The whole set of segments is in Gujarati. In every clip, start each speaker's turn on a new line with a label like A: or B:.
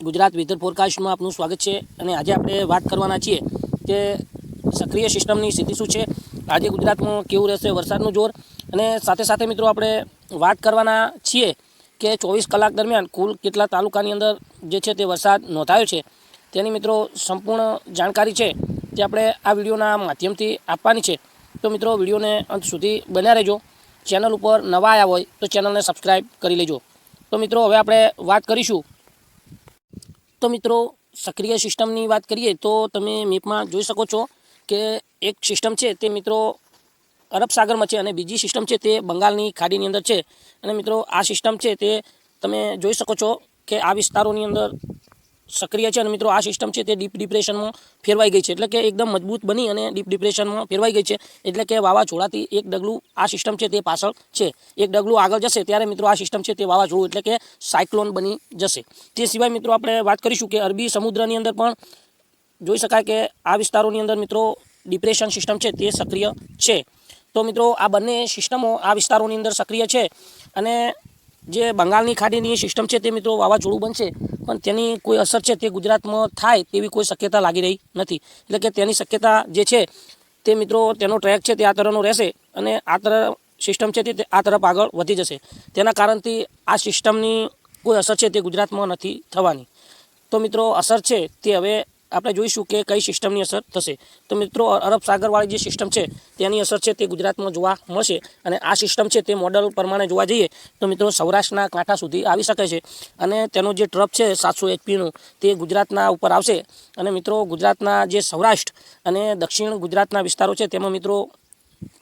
A: ગુજરાત વેધર ફોરકાસ્ટમાં આપનું સ્વાગત છે અને આજે આપણે વાત કરવાના છીએ કે સક્રિય સિસ્ટમની સ્થિતિ શું છે. આજે ગુજરાતમાં કેવું રહેશે વરસાદનું જોર અને સાથે સાથે મિત્રો આપણે વાત કરવાના છીએ કે ચોવીસ કલાક દરમિયાન કુલ કેટલા તાલુકાની અંદર જે છે તે વરસાદ નોંધાયો છે. તેની મિત્રો સંપૂર્ણ જાણકારી છે તે આપણે આ વિડીયોના માધ્યમથી આપવાની છે. તો મિત્રો વિડીયોને અંત સુધી બન્યા રહેજો. ચેનલ ઉપર નવા આવ્યા હોય તો ચેનલને સબસ્ક્રાઈબ કરી લેજો. તો મિત્રો હવે આપણે વાત કરીશું તો મિત્રો, સક્રિય સિસ્ટમની વાત કરીએ તો તમે મેપમાં જોઈ શકો છો કે એક સિસ્ટમ છે તે મિત્રો અરબ સાગરમાં છે અને બીજી સિસ્ટમ છે તે બંગાળની ખાડીની અંદર છે. અને મિત્રો, આ સિસ્ટમ છે તે તમે જોઈ શકો છો કે આ વિસ્તારોની અંદર સક્રિય છે અને મિત્રો આ સિસ્ટમ છે તે ડીપ ડિપ્રેશનમાં ફેરવાઈ ગઈ છે. એટલે કે એકદમ મજબૂત બની અને ડીપ ડિપ્રેશનમાં ફેરવાઈ ગઈ છે. એટલે કે વાવાઝોડાથી એક ડગલું આ સિસ્ટમ છે તે પાછળ છે. એક ડગલું આગળ જશે ત્યારે મિત્રો આ સિસ્ટમ છે તે વાવાઝોડું, એટલે કે સાયક્લોન બની જશે. તે સિવાય મિત્રો આપણે વાત કરીશું કે અરબી સમુદ્રની અંદર પણ જોઈ શકાય કે આ વિસ્તારોની અંદર મિત્રો ડિપ્રેશન સિસ્ટમ છે તે સક્રિય છે. તો મિત્રો આ બંને સિસ્ટમો આ વિસ્તારોની અંદર સક્રિય છે અને જે બંગાળની ખાડીની સિસ્ટમ છે તે મિત્રો વાવાઝોડું બનશે, પણ તેની કોઈ અસર છે તે ગુજરાતમાં થાય તેવી કોઈ શક્યતા લાગી રહી નથી. એટલે કે તેની શક્યતા જે છે તે મિત્રો તેનો ટ્રેક છે તે આ તરફનો રહેશે અને આ તરફ સિસ્ટમ છે તે આ તરફ આગળ વધી જશે. તેના કારણથી આ સિસ્ટમની કોઈ અસર છે તે ગુજરાતમાં નથી થવાની. તો મિત્રો અસર છે તે હવે આપણે જોઈશું કે કઈ સિસ્ટમની અસર થશે. તો મિત્રો અરબ સાગરવાળી જે સિસ્ટમ છે, તેની અસર છે તે ગુજરાતમાં જોવા મળશે અને આ સિસ્ટમ છે તે મોડલ પ્રમાણે જોવા જઈએ તો મિત્રો, સૌરાષ્ટ્રના કાંઠા સુધી આવી શકે છે અને તેનો જે ટ્રપ છે સાતસો એચપીનું તે ગુજરાતના ઉપર આવશે અને મિત્રો, ગુજરાતના જે સૌરાષ્ટ્ર અને દક્ષિણ ગુજરાતના વિસ્તારો છે તેમાં મિત્રો,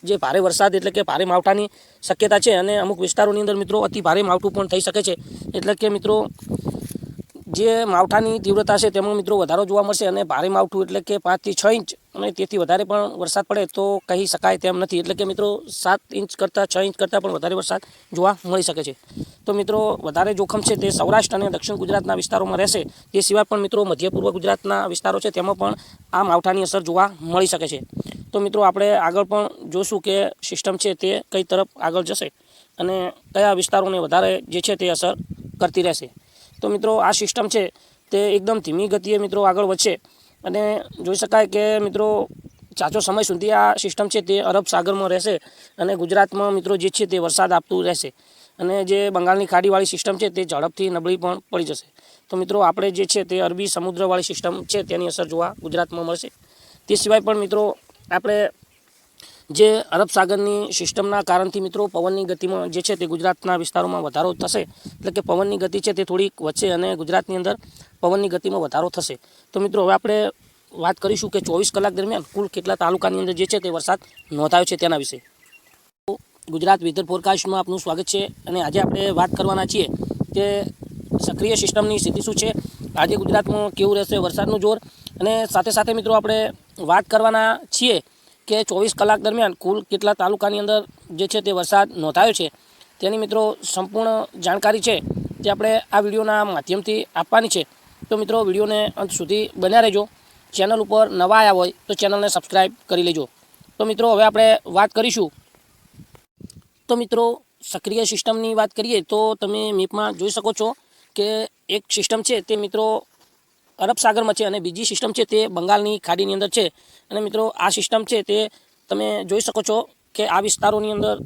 A: જે ભારે વરસાદ એટલે કે ભારે માવઠાની શક્યતા છે અને અમુક વિસ્તારોની અંદર મિત્રો અતિ ભારે માવઠું પણ થઈ શકે છે. એટલે કે મિત્રો જે માવઠાની તીવ્રતા છે તેમાં મિત્રો વધારો જોવા મળશે અને ભારે માવઠું એટલે કે પાંચથી છ ઇંચ અને તેથી વધારે પણ વરસાદ પડે તો કહી શકાય તેમ નથી. એટલે કે મિત્રો સાત ઇંચ કરતાં છ ઇંચ કરતાં પણ વધારે વરસાદ જોવા મળી શકે છે. તો મિત્રો વધારે જોખમ છે તે સૌરાષ્ટ્ર અને દક્ષિણ ગુજરાતના વિસ્તારોમાં રહેશે. તે સિવાય પણ મિત્રો મધ્ય પૂર્વ ગુજરાતના વિસ્તારો છે તેમાં પણ આ માવઠાની અસર જોવા મળી શકે છે. તો મિત્રો આપણે આગળ પણ જોશું કે સિસ્ટમ છે તે કઈ તરફ આગળ જશે અને કયા વિસ્તારોને વધારે જે છે તે અસર કરતી રહેશે. તો મિત્રો આ સિસ્ટમ છે તે એકદમ ધીમી ગતિએ મિત્રો આગળ વધશે. અને જોઈ શકાય કે મિત્રો ચાચો સમય સુધી આ સિસ્ટમ છે તે અરબ સાગરમાં રહેશે અને ગુજરાતમાં મિત્રો જે છે તે વરસાદ આપતું રહેશે. અને જે બંગાળની ખાડીવાળી સિસ્ટમ છે તે ઝડપથી નબળી પણ પડી જશે. તો મિત્રો આપણે જે છે તે અરબી સમુદ્રવાળી સિસ્ટમ છે તેની અસર જોવા ગુજરાતમાં મળશે. તે સિવાય પણ મિત્રો આપણે જે અરબ સાગરની સિસ્ટમના કારણથી મિત્રો પવનની ગતિમાં જે છે તે ગુજરાતના વિસ્તારોમાં વધારો થશે. એટલે કે પવનની ગતિ છે તે થોડીક વધશે અને ગુજરાતની અંદર પવનની ગતિમાં વધારો થશે. તો મિત્રો હવે આપણે વાત કરીશું કે ચોવીસ કલાક દરમિયાન કુલ કેટલા તાલુકાની અંદર જે છે તે વરસાદ નોંધાયો છે તેના વિશે. ગુજરાત વેધર ફોરકાસ્ટમાં આપનું સ્વાગત છે અને આજે આપણે વાત કરવાના છીએ કે સક્રિય સિસ્ટમની સ્થિતિ શું છે, આજે ગુજરાતમાં કેવું રહેશે વરસાદનું જોર અને સાથે સાથે મિત્રો આપણે વાત કરવાના છીએ કે ચોવીસ કલાક દરમિયાન કુલ કેટલા તાલુકાની અંદર જે છે તે વરસાદ નોંધાયો છે, તેની મિત્રો સંપૂર્ણ જાણકારી છે તે આપણે આ વિડીયોના માધ્યમથી આપવાની છે. તો મિત્રો, વિડીયોને અંત સુધી બન્યા રહેજો. ચેનલ ઉપર નવા આવ્યા હોય તો ચેનલને સબસ્ક્રાઈબ કરી લેજો. તો મિત્રો, હવે આપણે વાત કરીશું. તો મિત્રો, સક્રિય સિસ્ટમની વાત કરીએ તો તમે મેપમાં જોઈ શકો છો કે એક સિસ્ટમ છે તે મિત્રો અરબ સાગરમાં છે અને બીજી સિસ્ટમ છે તે બંગાળની ખાડીની અંદર છે. અને મિત્રો, આ સિસ્ટમ છે તે તમે જોઈ શકો છો કે આ વિસ્તારોની અંદર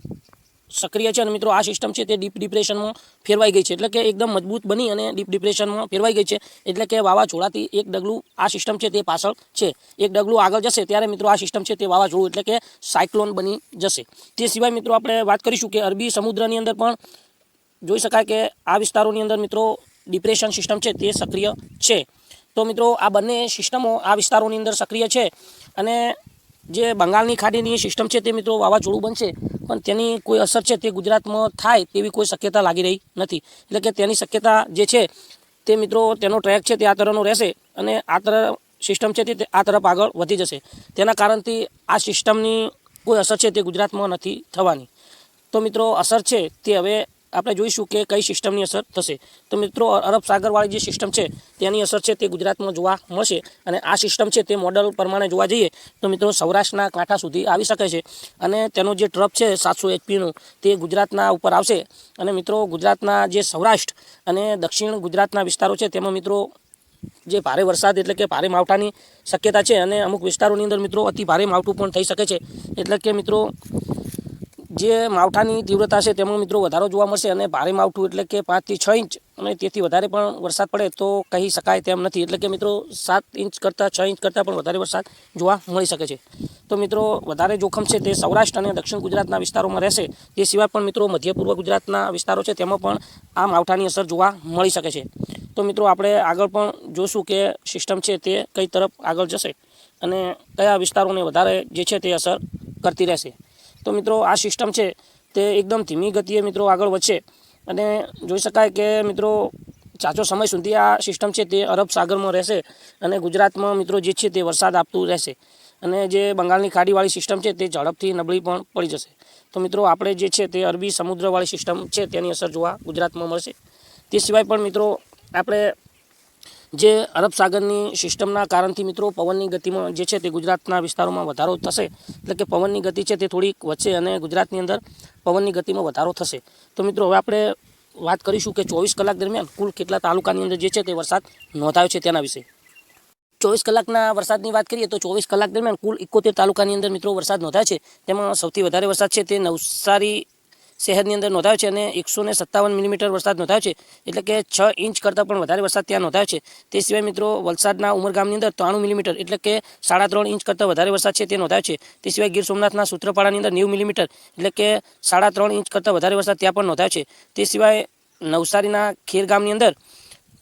A: સક્રિય છે અને મિત્રો, આ સિસ્ટમ છે તે ડીપ ડિપ્રેશનમાં ફેરવાઈ ગઈ છે. એટલે કે એકદમ મજબૂત બની અને ડીપ ડિપ્રેશનમાં ફેરવાઈ ગઈ છે. એટલે કે વાવાઝોડાથી એક ડગલું આ સિસ્ટમ છે તે પાછળ છે. એક ડગલું આગળ જશે ત્યારે મિત્રો, આ સિસ્ટમ છે તે વાવાઝોડું એટલે કે સાયક્લોન બની જશે. તે સિવાય મિત્રો, આપણે વાત કરીશું કે અરબી સમુદ્રની અંદર પણ જોઈ શકાય કે આ વિસ્તારોની અંદર મિત્રો ડિપ્રેશન સિસ્ટમ છે તે સક્રિય છે. તો મિત્રો, આ બંને સિસ્ટમો આ વિસ્તારોની અંદર સક્રિય છે અને જે બંગાળની ખાડીની સિસ્ટમ છે તે મિત્રો વાવાઝોડું બનશે, પણ તેની કોઈ અસર છે તે ગુજરાતમાં થાય તેવી કોઈ શક્યતા લાગી રહી નથી. એટલે કે તેની શક્યતા જે છે તે મિત્રો, તેનો ટ્રેક છે તે આ તરફનો રહેશે અને આ તરફ સિસ્ટમ છે તે આ તરફ આગળ વધી જશે. તેના કારણથી આ સિસ્ટમની કોઈ અસર છે તે ગુજરાતમાં નથી થવાની. તો મિત્રો, અસર છે તે હવે આપણે જોઈશું કે કઈ સિસ્ટમની અસર થશે. તો મિત્રો, અરબ સાગરવાળી જે સિસ્ટમ છે, તેની અસર છે તે ગુજરાતમાં જોવા મળશે અને આ સિસ્ટમ છે તે મોડલ પ્રમાણે જોવા જઈએ તો મિત્રો, સૌરાષ્ટ્રના કાંઠા સુધી આવી શકે છે અને તેનો જે ટ્રપ છે સાતસો એચપીનું તે ગુજરાતના ઉપર આવશે અને મિત્રો, ગુજરાતના જે સૌરાષ્ટ્ર અને દક્ષિણ ગુજરાતના વિસ્તારો છે તેમાં મિત્રો, જે ભારે વરસાદ એટલે કે ભારે માવઠાની શક્યતા છે અને અમુક વિસ્તારોની અંદર મિત્રો અતિ ભારે માવઠું પણ થઈ શકે છે. એટલે કે મિત્રો જે માવઠાની તીવ્રતા છે તેમાં મિત્રો વધારો જોવા મળશે અને ભારે માવઠું એટલે કે પાંચથી છ ઇંચ અને તેથી વધારે પણ વરસાદ પડે તો કહી શકાય તેમ નથી. એટલે કે મિત્રો સાત ઇંચ કરતાં છ ઇંચ કરતાં પણ વધારે વરસાદ જોવા મળી શકે છે. તો મિત્રો વધારે જોખમ છે તે સૌરાષ્ટ્ર અને દક્ષિણ ગુજરાતના વિસ્તારોમાં રહેશે. તે સિવાય પણ મિત્રો મધ્ય પૂર્વ ગુજરાતના વિસ્તારો છે તેમાં પણ આ માવઠાની અસર જોવા મળી શકે છે. તો મિત્રો આપણે આગળ પણ જોશું કે સિસ્ટમ છે તે કઈ તરફ આગળ જશે અને કયા વિસ્તારોને વધારે જે છે તે અસર કરતી રહેશે. તો મિત્રો આ સિસ્ટમ છે, તે એકદમ ધીમી ગતિએ મિત્રો આગળ વધશે. અને જોઈ શકાય કે મિત્રો ચાચો સમય સુધી આ સિસ્ટમ છે તે અરબ સાગરમાં રહેશે અને ગુજરાતમાં મિત્રો જે છે તે વરસાદ આપતું રહેશે. અને જે બંગાળની ખાડીવાળી સિસ્ટમ છે તે ઝડપથી નબળી પણ પડી જશે. તો મિત્રો આપણે જે છે તે અરબી સમુદ્રવાળી સિસ્ટમ છે તેની અસર જોવા ગુજરાતમાં મળશે. તે સિવાય પણ મિત્રો આપણે જે અરબ સાગરની સિસ્ટમના કારણથી મિત્રો પવનની ગતિમાં જે છે તે ગુજરાતના વિસ્તારોમાં વધારો થશે. એટલે કે પવનની ગતિ છે તે થોડીક વધશે અને ગુજરાતની અંદર પવનની ગતિમાં વધારો થશે. તો મિત્રો હવે આપણે વાત કરીશું કે ચોવીસ કલાક દરમિયાન કુલ કેટલા તાલુકાની અંદર જે છે તે વરસાદ નોંધાયો છે તેના વિશે. ચોવીસ કલાકના વરસાદની વાત કરીએ તો ચોવીસ કલાક દરમિયાન કુલ એકોતેર તાલુકાની અંદર મિત્રો વરસાદ નોંધાય છે. તેમાં સૌથી વધારે વરસાદ છે તે નવસારી શહેરની અંદર નોંધાયો છે અને એકસો ને સત્તાવન મિલીમીટર વરસાદ નોંધાયો છે. એટલે કે છ ઇંચ કરતાં પણ વધારે વરસાદ ત્યાં નોંધાયો છે. તે સિવાય મિત્રો વલસાડના ઉમરગામની અંદર ત્રાણું મિલીમીટર એટલે કે સાડા ત્રણ ઇંચ કરતાં વધારે વરસાદ છે તે નોંધાયો છે. તે સિવાય ગીર સોમનાથના સૂત્રપાડાની અંદર નેવું મિલીમીટર એટલે કે સાડા ત્રણ ઇંચ કરતાં વધારે વરસાદ ત્યાં પણ નોંધાયો છે. તે સિવાય નવસારીના ખેર ગામની અંદર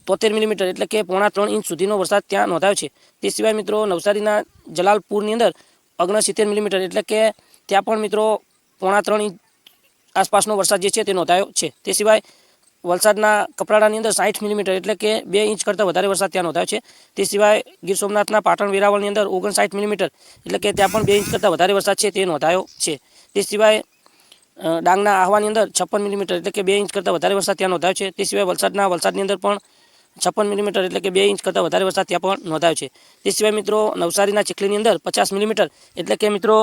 A: તોતેર મિલીમીટર એટલે કે પોણા ત્રણ ઇંચ સુધીનો વરસાદ ત્યાં નોંધાયો છે. તે સિવાય મિત્રો નવસારીના જલાલપુરની અંદર ઓગણસિત્તેર મિલીમીટર એટલે કે ત્યાં પણ મિત્રો પોણા ત્રણ ઇંચ આસપાસનો વરસાદ જે છે તે નોંધાયો છે. તે સિવાય વલસાડના કપરાડાની અંદર સાઠ મિલીમીટર એટલે કે બે ઇંચ કરતાં વધારે વરસાદ ત્યાં નોંધાયો છે. તે સિવાય ગીર સોમનાથના પાટણ વેરાવળની અંદર ઓગણસાઠ મિલીમીટર એટલે કે ત્યાં પણ બે ઇંચ કરતાં વધારે વરસાદ છે તે નોંધાયો છે. તે સિવાય ડાંગના આહવાની અંદર છપ્પન મિલીમીટર એટલે કે બે ઇંચ કરતાં વધારે વરસાદ ત્યાં નોંધાયો છે. તે સિવાય વલસાડના, વલસાડની અંદર પણ છપ્પન મિલીમીટર એટલે કે બે ઇંચ કરતાં વધારે વરસાદ ત્યાં પણ નોંધાયો છે. તે સિવાય મિત્રો નવસારીના ચીખલીની અંદર પચાસ મિલીમીટર એટલે કે મિત્રો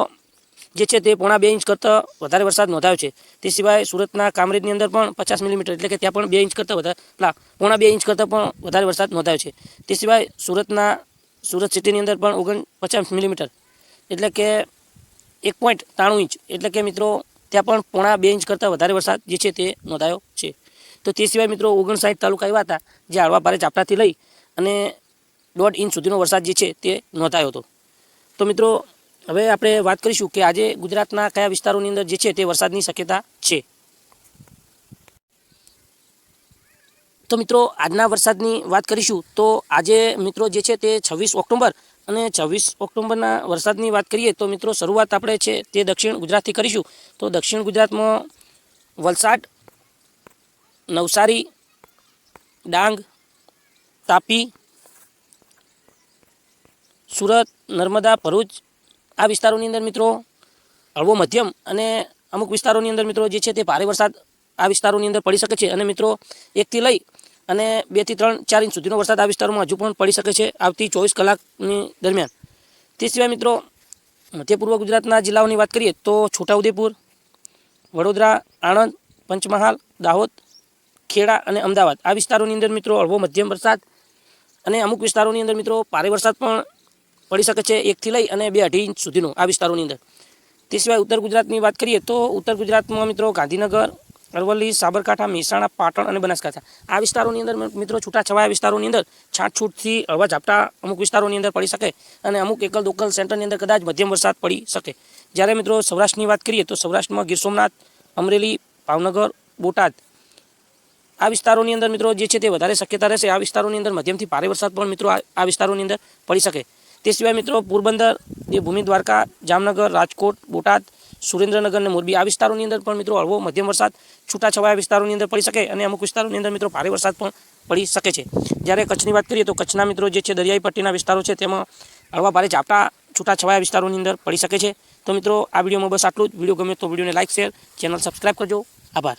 A: જે છે તે પોણા બે ઇંચ કરતાં વધારે વરસાદ નોંધાયો છે. તે સિવાય સુરતના કામરેજની અંદર પણ પચાસ મિલીમીટર એટલે કે ત્યાં પણ બે ઇંચ કરતાં વધારે ના પોણા બે ઇંચ કરતાં પણ વધારે વરસાદ નોંધાયો છે. તે સિવાય સુરતના, સુરત સિટીની અંદર પણ ઓગણ પચાસ મિલીમીટર એટલે કે એક પોઈન્ટ ત્રાણું ઇંચ એટલે કે મિત્રો ત્યાં પણ પોણા બે ઇંચ કરતાં વધારે વરસાદ જે છે તે નોંધાયો છે. તો તે સિવાય મિત્રો ઓગણસાઠ તાલુકા એવા હતા જે હળવા ભારે ઝાપટાથી લઈ અને દોઢ ઇંચ સુધીનો વરસાદ જે છે તે નોંધાયો હતો. તો મિત્રો હવે આપણે વાત કરીશું કે આજે ગુજરાતના કયા વિસ્તારોની અંદર જે છે તે વરસાદની શક્યતા છે. તો મિત્રો, આજના વરસાદની વાત કરીશું તો આજે મિત્રો જે છે તે છવ્વીસ ઓક્ટોબર અને છવ્વીસ ઓક્ટોબરના વરસાદની વાત કરીએ તો મિત્રો શરૂઆત આપણે છે તે દક્ષિણ ગુજરાતથી કરીશું. તો દક્ષિણ ગુજરાતમાં વલસાડ, નવસારી, ડાંગ, તાપી, સુરત, નર્મદા, ભરૂચ આ વિસ્તારોની અંદર મિત્રો હળવો મધ્યમ અને અમુક વિસ્તારોની અંદર મિત્રો જે છે તે ભારે વરસાદ આ વિસ્તારોની અંદર પડી શકે છે. અને મિત્રો એકથી લઈ અને બેથી ત્રણ, ચાર ઇંચ સુધીનો વરસાદ આ વિસ્તારોમાં હજુ પણ પડી શકે છે આવતી ચોવીસ કલાકની દરમિયાન. તે સિવાય મિત્રો મધ્ય પૂર્વ ગુજરાતના જિલ્લાઓની વાત કરીએ તો છોટાઉદેપુર, વડોદરા, આણંદ, પંચમહાલ, દાહોદ, ખેડા અને અમદાવાદ આ વિસ્તારોની અંદર મિત્રો હળવો મધ્યમ વરસાદ અને અમુક વિસ્તારોની અંદર મિત્રો ભારે વરસાદ પણ પડી શકે છે એકથી લઈ અને બે અઢી ઇંચ સુધીનો આ વિસ્તારોની અંદર. તે સિવાય ઉત્તર ગુજરાતની વાત કરીએ તો ઉત્તર ગુજરાતમાં મિત્રો ગાંધીનગર, અરવલ્લી, સાબરકાંઠા, મહેસાણા, પાટણ અને બનાસકાંઠા આ વિસ્તારોની અંદર મિત્રો છૂટાછવાયા વિસ્તારોની અંદર છાંટછૂટથી હળવા ઝાપટા અમુક વિસ્તારોની અંદર પડી શકે અને અમુક એકલ દોકલ સેન્ટરની અંદર કદાચ મધ્યમ વરસાદ પડી શકે. જ્યારે મિત્રો સૌરાષ્ટ્રની વાત કરીએ તો સૌરાષ્ટ્રમાં ગીર સોમનાથ, અમરેલી, ભાવનગર, બોટાદ આ વિસ્તારોની અંદર મિત્રો જે છે તે વધારે શક્યતા રહેશે. આ વિસ્તારોની અંદર મધ્યમથી ભારે વરસાદ પણ મિત્રો આ વિસ્તારોની અંદર પડી શકે. તે સિવાય મિત્રો પોરબંદર દેવભૂમિ દ્વારકા, જામનગર, રાજકોટ, બોટાદ, સુરેન્દ્રનગર અને મોરબી આ વિસ્તારોની અંદર પણ મિત્રો હળવો મધ્યમ વરસાદ, છૂટાછવાયા વિસ્તારોની અંદર પડી શકે અને અમુક વિસ્તારોની અંદર મિત્રો ભારે વરસાદ પણ પડી શકે છે. જ્યારે કચ્છની વાત કરીએ તો કચ્છના મિત્રો જે છે દરિયાઈ પટ્ટીના વિસ્તારો છે તેમાં હળવા ભારે ઝાપટા, છૂટાછવાયા વિસ્તારોની અંદર પડી શકે છે. તો મિત્રો આ વિડીયોમાં બસ આટલું જ. વીડિયો ગમે તો વિડીયોને લાઇક શેર, ચેનલ સબસ્ક્રાઈબ કરજો. આભાર.